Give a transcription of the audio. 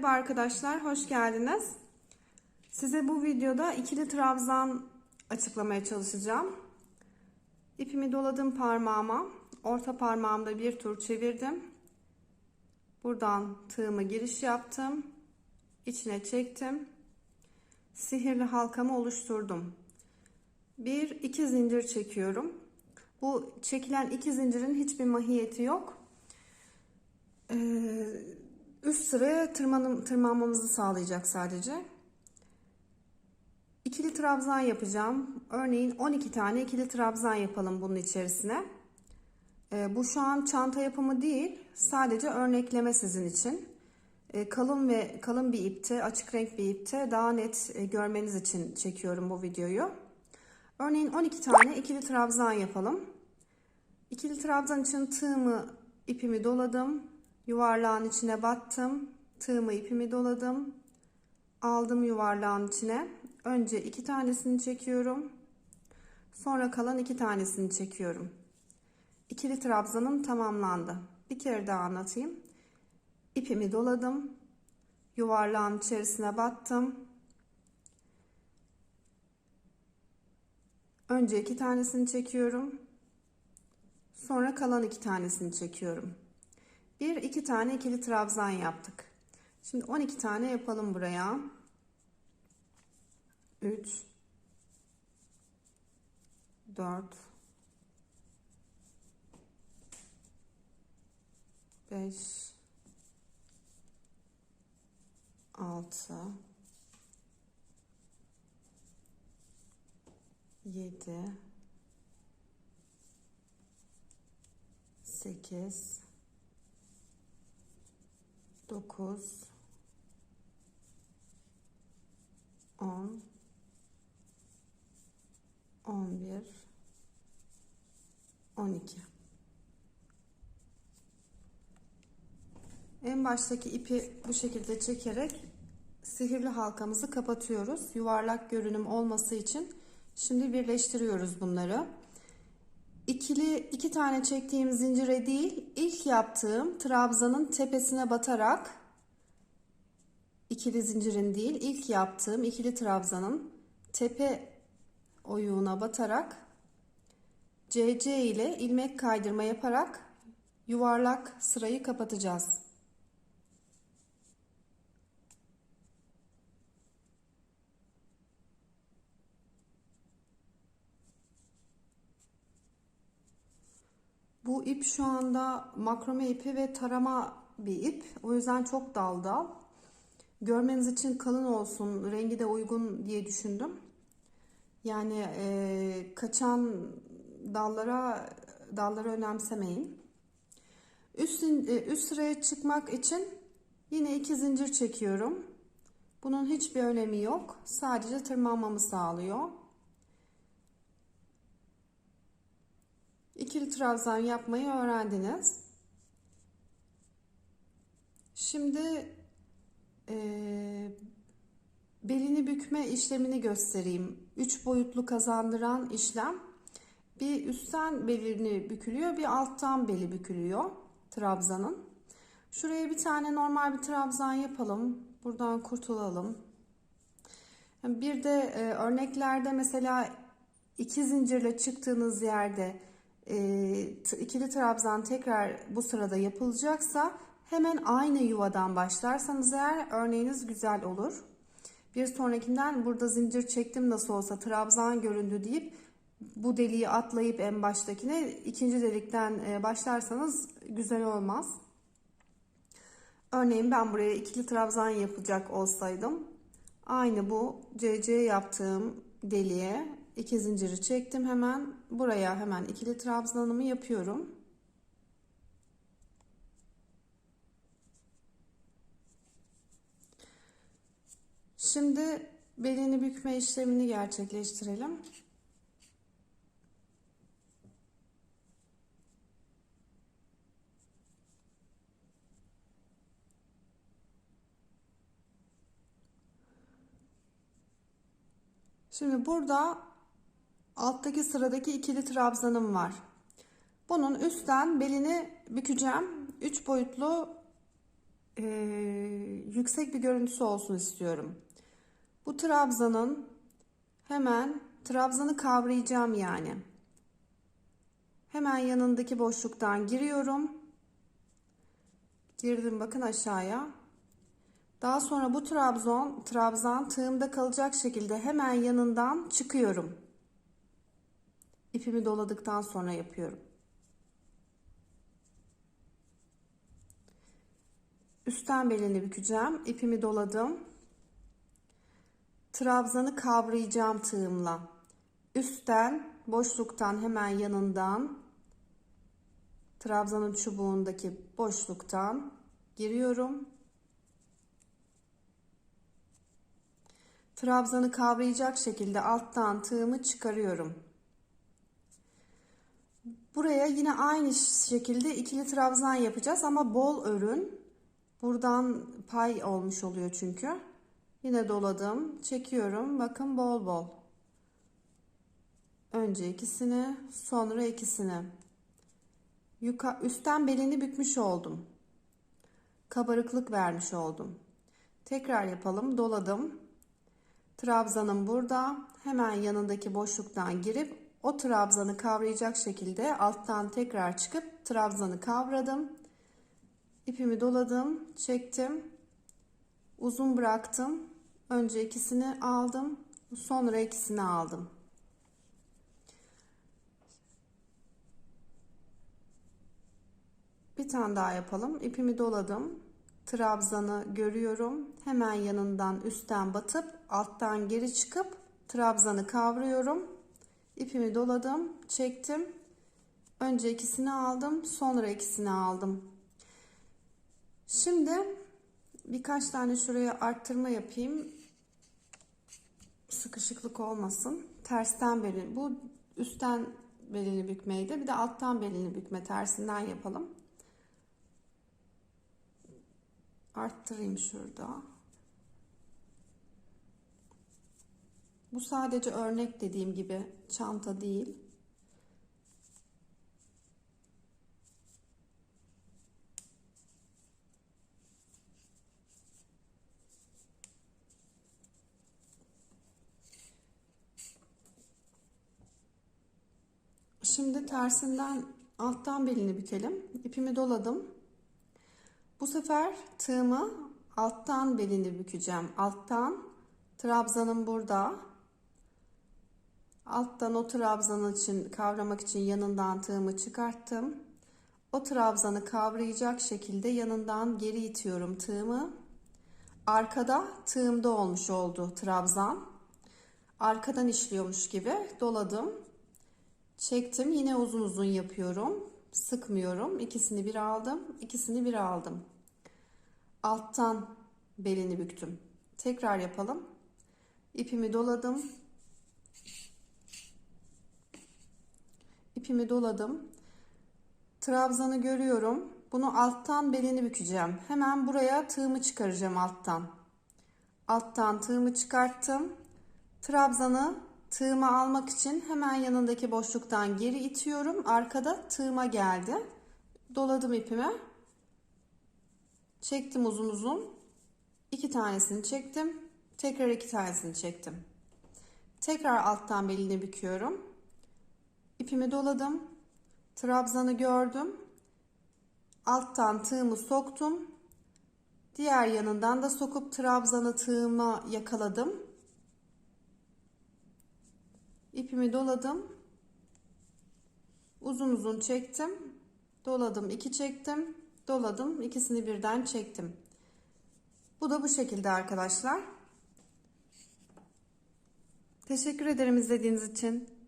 Merhaba arkadaşlar, hoş geldiniz. Size bu videoda ikili trabzan açıklamaya çalışacağım. İpimi doladım parmağıma, orta parmağımda bir tur çevirdim. Buradan tığımı giriş yaptım, içine çektim. Sihirli halkamı oluşturdum. Bir iki zincir çekiyorum. Bu çekilen iki zincirin hiçbir mahiyeti yok. Ee, üst sıraya tırmanım, tırmanmamızı sağlayacak sadece. İkili trabzan yapacağım. Örneğin 12 tane ikili trabzan yapalım bunun içerisine. Ee, bu şu an çanta yapımı değil. Sadece örnekleme sizin için. Ee, kalın ve kalın bir ipte, açık renk bir ipte daha net e, görmeniz için çekiyorum bu videoyu. Örneğin 12 tane ikili trabzan yapalım. İkili trabzan için tığımı, ipimi doladım. Yuvarlağın içine battım. Tığımı, ipimi doladım. Aldım yuvarlağın içine. Önce iki tanesini çekiyorum. Sonra kalan iki tanesini çekiyorum. İkili trabzanım tamamlandı. Bir kere daha anlatayım. İpimi doladım. Yuvarlağın içerisine battım. Önce iki tanesini çekiyorum. Sonra kalan iki tanesini çekiyorum. Bir iki tane ikili trabzan yaptık. Şimdi 12 tane yapalım buraya. 3 4 5 6 7 8 9 10 11 12 En baştaki ipi bu şekilde çekerek sihirli halkamızı kapatıyoruz. Yuvarlak görünüm olması için şimdi birleştiriyoruz bunları. İkili iki tane çektiğim zincire değil, ilk yaptığım trabzanın tepesine batarak ikili zincirin değil, ilk yaptığım ikili trabzanın tepe oyuğuna batarak CC ile ilmek kaydırma yaparak yuvarlak sırayı kapatacağız. Bu ip şu anda makrome ipi ve tarama bir ip. O yüzden çok dal dal. Görmeniz için kalın olsun, rengi de uygun diye düşündüm. Yani e, kaçan dallara dalları önemsemeyin. Üst, e, üst sıraya çıkmak için yine iki zincir çekiyorum. Bunun hiçbir önemi yok. Sadece tırmanmamı sağlıyor. İkili trabzan yapmayı öğrendiniz. Şimdi e, belini bükme işlemini göstereyim. Üç boyutlu kazandıran işlem. Bir üstten belini bükülüyor, bir alttan beli bükülüyor trabzanın. Şuraya bir tane normal bir trabzan yapalım. Buradan kurtulalım. Bir de e, örneklerde mesela iki zincirle çıktığınız yerde ikili trabzan tekrar bu sırada yapılacaksa hemen aynı yuvadan başlarsanız eğer örneğiniz güzel olur. Bir sonrakinden burada zincir çektim nasıl olsa trabzan göründü deyip bu deliği atlayıp en baştakine ikinci delikten e, başlarsanız güzel olmaz. Örneğin ben buraya ikili trabzan yapacak olsaydım aynı bu CC yaptığım deliğe iki zinciri çektim hemen buraya hemen ikili trabzanımı yapıyorum. Şimdi belini bükme işlemini gerçekleştirelim. Şimdi burada alttaki sıradaki ikili trabzanım var. Bunun üstten belini bükeceğim. 3 boyutlu e, yüksek bir görüntüsü olsun istiyorum. Bu trabzanın hemen trabzanı kavrayacağım yani. Hemen yanındaki boşluktan giriyorum. Girdim bakın aşağıya. Daha sonra bu trabzon, trabzan tığımda kalacak şekilde hemen yanından çıkıyorum. İpimi doladıktan sonra yapıyorum. Üstten belini bükeceğim. İpimi doladım. Trabzanı kavrayacağım tığımla. Üstten, boşluktan hemen yanından trabzanın çubuğundaki boşluktan giriyorum. Trabzanı kavrayacak şekilde alttan tığımı çıkarıyorum. Buraya yine aynı şekilde ikili trabzan yapacağız ama bol örün. Buradan pay olmuş oluyor çünkü. Yine doladım, çekiyorum. Bakın bol bol. Önce ikisini, sonra ikisini. Yuka, üstten belini bükmüş oldum. Kabarıklık vermiş oldum. Tekrar yapalım. Doladım. Trabzanım burada. Hemen yanındaki boşluktan girip o trabzanı kavrayacak şekilde alttan tekrar çıkıp trabzanı kavradım. İpimi doladım, çektim. Uzun bıraktım. Önce ikisini aldım, sonra ikisini aldım. Bir tane daha yapalım. İpimi doladım. Trabzanı görüyorum. Hemen yanından üstten batıp alttan geri çıkıp trabzanı kavruyorum. İpimi doladım, çektim. Önce ikisini aldım, sonra ikisini aldım. Şimdi birkaç tane şuraya arttırma yapayım. Sıkışıklık olmasın. Tersten belin. Bu üstten belini bükmeydi. Bir de alttan belini bükme tersinden yapalım. Arttırayım şurada. Bu sadece örnek dediğim gibi çanta değil. Şimdi tersinden alttan belini bükelim. İpimi doladım. Bu sefer tığımı alttan belini bükeceğim. Alttan trabzanım burada. Alttan o trabzanı için kavramak için yanından tığımı çıkarttım. O trabzanı kavrayacak şekilde yanından geri itiyorum tığımı. Arkada tığımda olmuş oldu trabzan. Arkadan işliyormuş gibi doladım. Çektim. Yine uzun uzun yapıyorum. Sıkmıyorum. İkisini bir aldım. ikisini bir aldım. Alttan belini büktüm. Tekrar yapalım. İpimi doladım. İpimi doladım. Trabzanı görüyorum. Bunu alttan belini bükeceğim. Hemen buraya tığımı çıkaracağım alttan. Alttan tığımı çıkarttım. Trabzanı tığıma almak için hemen yanındaki boşluktan geri itiyorum. Arkada tığıma geldi. Doladım ipimi. Çektim uzun uzun. İki tanesini çektim. Tekrar iki tanesini çektim. Tekrar alttan belini büküyorum. İpimi doladım. Trabzanı gördüm. Alttan tığımı soktum. Diğer yanından da sokup trabzanı tığıma yakaladım. İpimi doladım. Uzun uzun çektim. Doladım, iki çektim. Doladım, ikisini birden çektim. Bu da bu şekilde arkadaşlar. Teşekkür ederim izlediğiniz için.